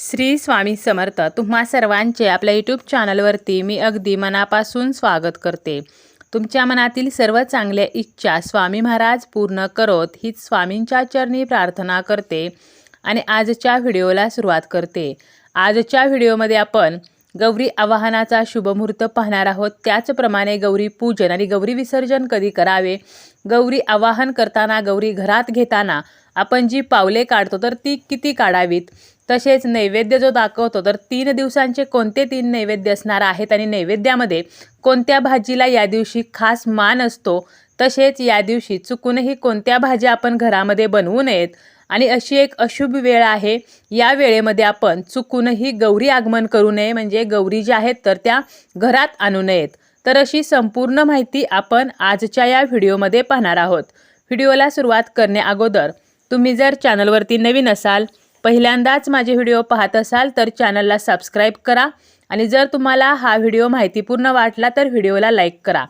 श्री स्वामी समर्थ तुम्हा सर्वांचे आपल्या यूट्यूब चॅनलवरती मी अगदी मनापासून स्वागत करते. तुमच्या मनातील सर्व चांगल्या इच्छा स्वामी महाराज पूर्ण करोत हीच स्वामींच्या चरणी प्रार्थना करते आणि आजच्या व्हिडिओला सुरुवात करते. आजच्या व्हिडिओमध्ये आपण गौरी आवाहनाचा शुभमुहूर्त पाहणार आहोत. त्याचप्रमाणे गौरी पूजन आणि गौरी विसर्जन कधी करावे? गौरी आवाहन करताना गौरी घरात घेताना आपण जी पावले काढतो तर ती किती काढावीत? तसेच नैवेद्य जो दाखवतो तर तीन दिवसांचे कोणते तीन नैवेद्य असणार आहेत? आणि नैवेद्यामध्ये कोणत्या भाजीला या दिवशी खास मान असतो? तसेच या दिवशी चुकूनही कोणत्या भाज्या आपण घरामध्ये बनवू नयेत? आणि अशी एक अशुभ वेळ आहे. या वेळेमध्ये आपण चुकूनही गौरी आगमन करू नये. म्हणजे गौरी ज्या आहेत तर त्या घरात आणू नयेत. तर अशी संपूर्ण माहिती आपण आजच्या या व्हिडिओमध्ये पाहणार आहोत. व्हिडिओला सुरुवात करण्याअगोदर तुम्ही जर चॅनलवरती नवीन असाल पहिल्यांदाच माझे व्हिडिओ पाहत असाल तर चॅनलला सबस्क्राईब करा. आणि जर तुम्हाला हा व्हिडिओ माहितीपूर्ण वाटला तर व्हिडिओला लाईक करा.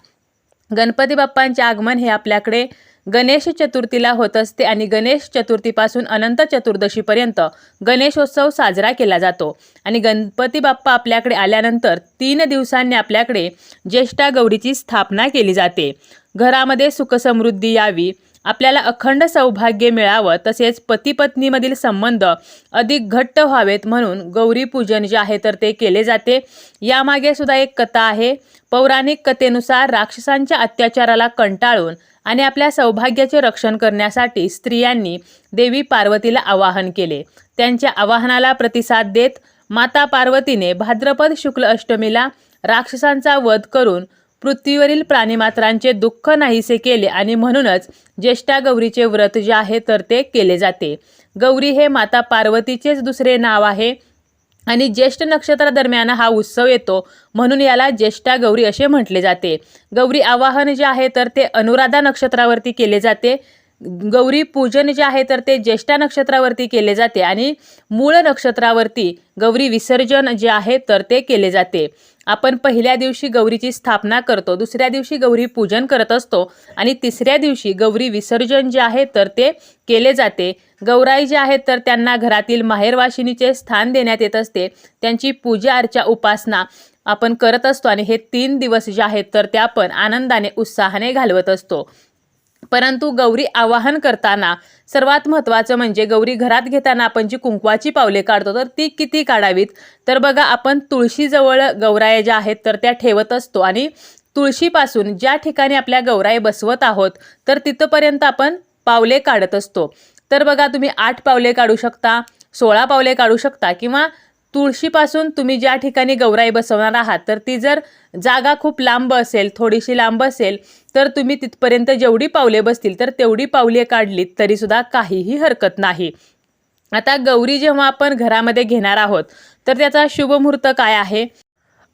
गणपती बाप्पांचे आगमन हे आपल्याकडे गणेश चतुर्थीला होत असते आणि गणेश चतुर्थीपासून अनंत चतुर्दशीपर्यंत गणेशोत्सव साजरा केला जातो. आणि गणपती बाप्पा आपल्याकडे आल्यानंतर तीन दिवसांनी आपल्याकडे ज्येष्ठा गौरीची स्थापना केली जाते. घरामध्ये सुखसमृद्धी यावी आपल्याला अखंड सौभाग्य मिळावं तसेच पती पत्नीमधील संबंध अधिक घट्ट व्हावेत म्हणून गौरी पूजन जे आहे तर ते केले जाते. यामागे सुद्धा एक कथा आहे. पौराणिक कथेनुसार राक्षसांच्या अत्याचाराला कंटाळून आणि आपल्या सौभाग्याचे रक्षण करण्यासाठी स्त्रियांनी देवी पार्वतीला आवाहन केले. त्यांच्या आवाहनाला प्रतिसाद देत माता पार्वतीने भाद्रपद शुक्ल अष्टमीला राक्षसांचा वध करून पृथ्वीवरील प्राणीमात्रांचे दुःख नाहीसे केले आणि म्हणूनच ज्येष्ठा गौरीचे व्रत जे आहे तर ते केले जाते. गौरी हे माता पार्वतीचेच दुसरे नाव आहे आणि ज्येष्ठ नक्षत्रादरम्यान हा उत्सव येतो. म्हणून याला ज्येष्ठा गौरी असे म्हटले जाते. गौरी आवाहन जे आहे तर ते अनुराधा नक्षत्रावरती केले जाते. गौरी पूजन जे आहे तर ते ज्येष्ठा नक्षत्रावरती केले जाते आणि मूळ नक्षत्रावरती गौरी विसर्जन जे आहे तर ते केले जाते. आपण पहिल्या दिवशी गौरीची स्थापना करतो दुसऱ्या दिवशी गौरी पूजन करत असतो आणि तिसऱ्या दिवशी गौरी विसर्जन जे आहे तर ते केले जाते. गौराई जे आहेत तर त्यांना घरातील माहेरवाशिनीचे स्थान देण्यात येत असते. त्यांची पूजा अर्चा उपासना आपण करत असतो आणि हे तीन दिवस जे आहेत तर ते आपण आनंदाने उत्साहाने घालवत असतो. परंतु गौरी आवाहन करताना सर्वात महत्त्वाचं म्हणजे गौरी घरात घेताना आपण जी कुंकवाची पावले काढतो तर ती किती काढावीत? तर बघा आपण तुळशीजवळ गौराया ज्या आहेत तर त्या ठेवत असतो. आणि तुळशीपासून ज्या ठिकाणी आपल्या गौराई बसवत आहोत तर तिथंपर्यंत आपण पावले काढत असतो. तर बघा तुम्ही आठ पावले काढू शकता सोळा पावले काढू शकता किंवा तुळशीपासून तुम्ही ज्या ठिकाणी गौराई बसवणार आहात तर ती जर जागा खूप लांब असेल थोडीशी लांब असेल तर तुम्ही तिथपर्यंत जेवढी पावले बसतील तर तेवढी पावले काढलीत तरीसुद्धा काहीही हरकत नाही. आता गौरी जेव्हा आपण घरामध्ये घेणार आहोत तर त्याचा शुभमुहूर्त काय आहे?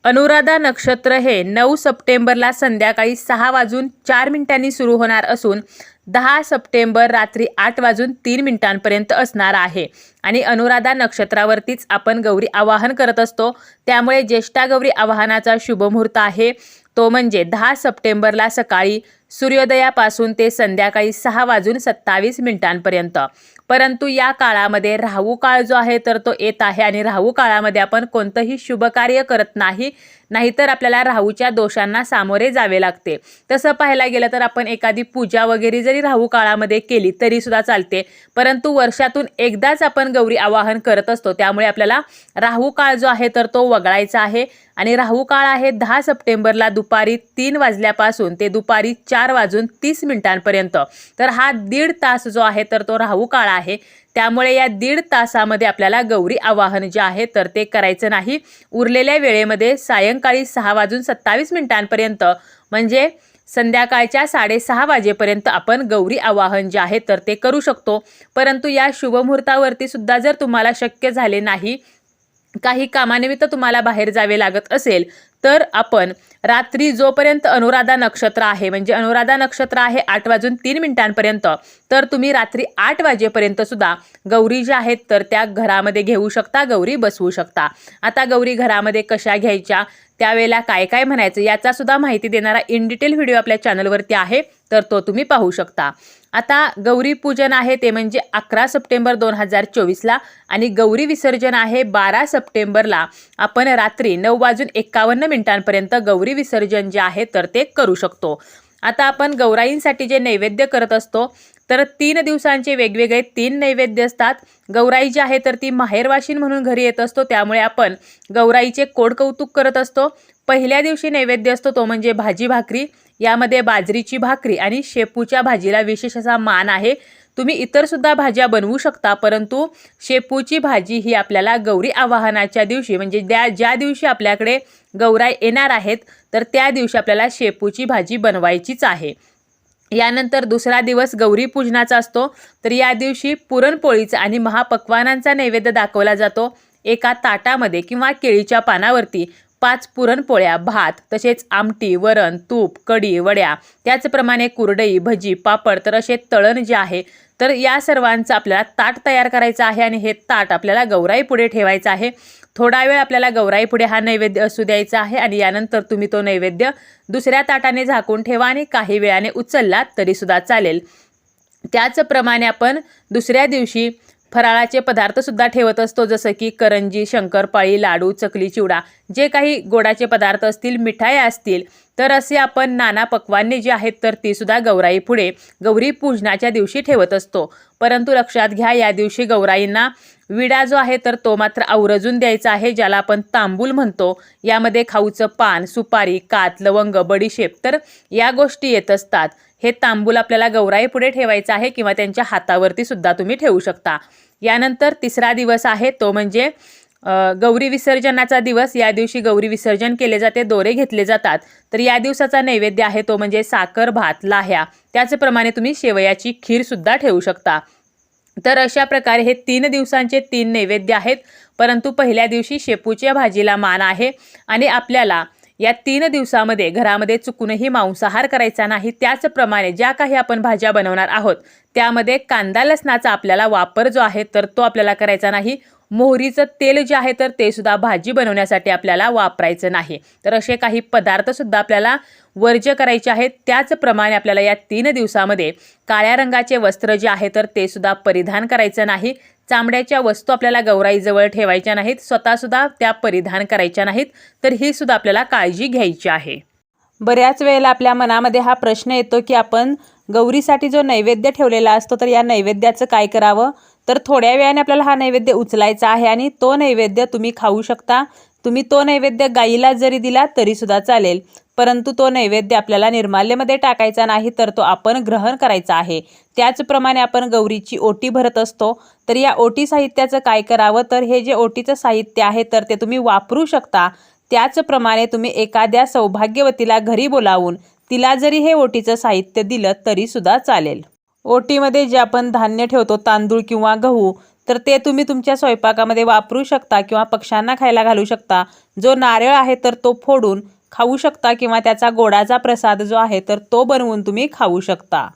अनुराधा नक्षत्र हे नऊ सप्टेंबरला संध्याकाळी सहा वाजून चार मिनिटांनी सुरू होणार असून दहा सप्टेंबर रात्री आठ वाजून तीन मिनिटांपर्यंत असणार आहे. आणि अनुराधा नक्षत्रावरतीच आपण गौरी आवाहन करत असतो. त्यामुळे ज्येष्ठा गौरी आवाहनाचा शुभमुहूर्त आहे. तो म्हणजे दहा सप्टेंबरला सकाळी सूर्योदयापासून ते संध्याकाळी सहा वाजून सत्तावीस मिनिटांपर्यंत. परंतु या काळामध्ये राहू काळ जो आहे तर तो येत आहे आणि राहू काळामध्ये आपण कोणतंही शुभ कार्य करत नाही नाहीतर आपल्याला राहूच्या दोषांना सामोरे जावे लागते. तसं पाहायला गेलं तर आपण एखादी पूजा वगैरे जरी राहू काळामध्ये केली तरी सुद्धा चालते. परंतु वर्षातून एकदाच आपण गौरी आवाहन करत असतो. त्यामुळे आपल्याला राहू काळ जो आहे तर तो वगळायचा आहे. आणि राहू काळ आहे दहा सप्टेंबरला दुपारी तीन वाजल्यापासून ते दुपारी चार चार वाजून तीस मिनिटांपर्यंत. तर हा दीड तास जो आहे तर तो राहू काळ आहे. त्यामुळे या दीड तासामध्ये आपल्याला गौरी आवाहन जे आहे तर ते करायचं नाही. उरलेल्या वेळेमध्ये सायंकाळी सहा वाजून सत्तावीस मिनिटांपर्यंत म्हणजे संध्याकाळच्या साडेसहा वाजेपर्यंत आपण गौरी आवाहन जे आहे तर ते करू शकतो. परंतु या शुभमुहूर्तावरती सुद्धा जर तुम्हाला शक्य झाले नाही काही कामानिमित्त तुम्हाला बाहेर जावे लागत असेल तर आपण रात्री जोपर्यंत अनुराधा नक्षत्र आहे म्हणजे अनुराधा नक्षत्र आहे आठ वाजून तीन मिनिटांपर्यंत तर तुम्ही रात्री आठ वाजेपर्यंत सुद्धा गौरी ज्या आहेत तर त्या घरामध्ये घेऊ शकता गौरी बसवू शकता. आता गौरी घरामध्ये कशा घ्यायच्या त्यावेळेला काय काय म्हणायचं याचा सुद्धा माहिती देणारा इन डिटेल व्हिडिओ आपल्या चॅनलवरती आहे तर तो तुम्ही पाहू शकता. आता गौरी पूजन आहे ते म्हणजे अकरा सप्टेंबर दोन हजार चोवीसला आणि गौरी विसर्जन आहे बारा सप्टेंबरला. आपण रात्री नऊ वाजून एकावन्न मिनिटांपर्यंत गौरी विसर्जन जे आहे तर ते करू शकतो. आता आपण गौराईंसाठी जे नैवेद्य करत असतो तर तीन दिवसांचे वेगवेगळे तीन नैवेद्य असतात. गौराई जी आहे तर ती माहेरवाशीन म्हणून घरी येत असतो त्यामुळे आपण गौराईचे कोड कौतुक करत असतो. पहिल्या दिवशी नैवेद्य असतो तो म्हणजे भाजी भाकरी यामध्ये बाजरीची भाकरी आणि शेपूच्या भाजीला विशेष असा मान आहे. तुम्ही इतर सुद्धा भाज्या बनवू शकता परंतु शेपूची भाजी ही आपल्याला गौरी आवाहनाच्या दिवशी म्हणजे ज्या ज्या दिवशी आपल्याकडे गौराई येणार आहेत तर त्या दिवशी आपल्याला शेपूची भाजी बनवायचीच आहे. यानंतर दुसरा दिवस गौरी पूजनाचा असतो. तर या दिवशी पुरणपोळीचा आणि महापक्वानांचा नैवेद्य दाखवला जातो. एका ताटामध्ये किंवा केळीच्या पानावरती पाच पुरणपोळ्या भात तसेच आमटी वरण तूप कढी वड्या त्याचप्रमाणे कुरडई भजी पापड तर असे तळण जे आहे तर या सर्वांचं आपल्याला ताट तयार करायचं आहे आणि हे ताट आपल्याला गौराई पुढे ठेवायचं आहे. थोडा वेळ आपल्याला गौराई पुढे हा नैवेद्य असू द्यायचा आहे आणि यानंतर तुम्ही तो नैवेद्य दुसऱ्या ताटाने झाकून ठेवा आणि काही वेळाने उचललात तरीसुद्धा चालेल. त्याचप्रमाणे आपण दुसऱ्या दिवशी फराळाचे पदार्थसुद्धा ठेवत असतो जसं की करंजी शंकरपाळी लाडू चकली चिवडा. जे काही गोडाचे पदार्थ असतील मिठाया असतील तर असे आपण नाना पक्वांनी जे आहेत तर ती सुद्धा गौराई पुढे गौरी पूजनाच्या दिवशी ठेवत असतो. परंतु लक्षात घ्या या दिवशी गौराईंना विडा जो आहे तर तो मात्र आवर्जून द्यायचा आहे ज्याला आपण तांबूल म्हणतो. यामध्ये खाऊचं पान सुपारी कात लवंग बडीशेप तर या गोष्टी येत असतात. हे तांबूल आपल्याला गौराई पुढे ठेवायचं आहे किंवा त्यांच्या हातावरती सुद्धा तुम्ही ठेवू शकता. यानंतर तिसरा दिवस आहे तो म्हणजे गौरी विसर्जनाचा दिवस या दिवशी गौरी विसर्जन केले जाते दोरे घेतले जातात. तर या दिवसाचा नैवेद्य आहे तो म्हणजे साखर भात लाह्या. त्याचप्रमाणे तुम्ही शेवयाची खीरसुद्धा ठेवू शकता. तर अशा प्रकारे हे तीन दिवसांचे तीन नैवेद्य आहेत. परंतु पहिल्या दिवशी शेपूच्या भाजीला मान आहे आणि आपल्याला या तीन दिवसामध्ये घरामध्ये चुकूनही मांसाहार करायचा नाही. त्याचप्रमाणे ज्या काही आपण भाज्या बनवणार आहोत त्यामध्ये कांदा लसणाचा आपल्याला वापर जो आहे तर तो आपल्याला करायचा नाही. मोहरीचं तेल जे आहे तर ते सुद्धा भाजी बनवण्यासाठी आपल्याला वापरायचं नाही. तर असे काही पदार्थसुद्धा आपल्याला वर्ज्य करायचे आहेत. त्याचप्रमाणे आपल्याला या तीन दिवसामध्ये काळ्या रंगाचे वस्त्र जे आहे तर ते सुद्धा परिधान करायचं नाही. चामड्याच्या वस्तू आपल्याला गौराईजवळ ठेवायच्या नाहीत. स्वतःसुद्धा त्या परिधान करायच्या नाहीत. तर ही सुद्धा आपल्याला काळजी घ्यायची आहे. बऱ्याच वेळेला आपल्या मनामध्ये हा प्रश्न येतो की आपण गौरीसाठी जो नैवेद्य ठेवलेला असतो तर या नैवेद्याचं काय करावं? तर थोड्या वेळाने आपल्याला हा नैवेद्य उचलायचा आहे आणि तो नैवेद्य तुम्ही खाऊ शकता. तुम्ही तो नैवेद्य गाईला जरी दिला तरीसुद्धा चालेल. परंतु तो नैवेद्य आपल्याला निर्माल्यमध्ये टाकायचा नाही तर तो आपण ग्रहण करायचा आहे. त्याचप्रमाणे आपण गौरीची ओटी भरत असतो. तर या ओटी साहित्याचं काय करावं? तर हे जे ओटीचं साहित्य आहे तर ते तुम्ही वापरू शकता. त्याचप्रमाणे तुम्ही एखाद्या सौभाग्यवतीला घरी बोलावून तिला जरी हे ओटीचं साहित्य दिलं तरीसुद्धा चालेल. ओटीमध्ये जे आपण धान्य ठेवतो तांदूळ किंवा गहू तर ते तुम्ही तुमच्या स्वयंपाकामध्ये वापरू शकता किंवा पक्ष्यांना खायला घालू शकता. जो नारळ आहे तर तो फोडून खाऊ शकता किंवा त्याचा गोडाचा प्रसाद जो आहे तर तो बनवून तुम्ही खाऊ शकता.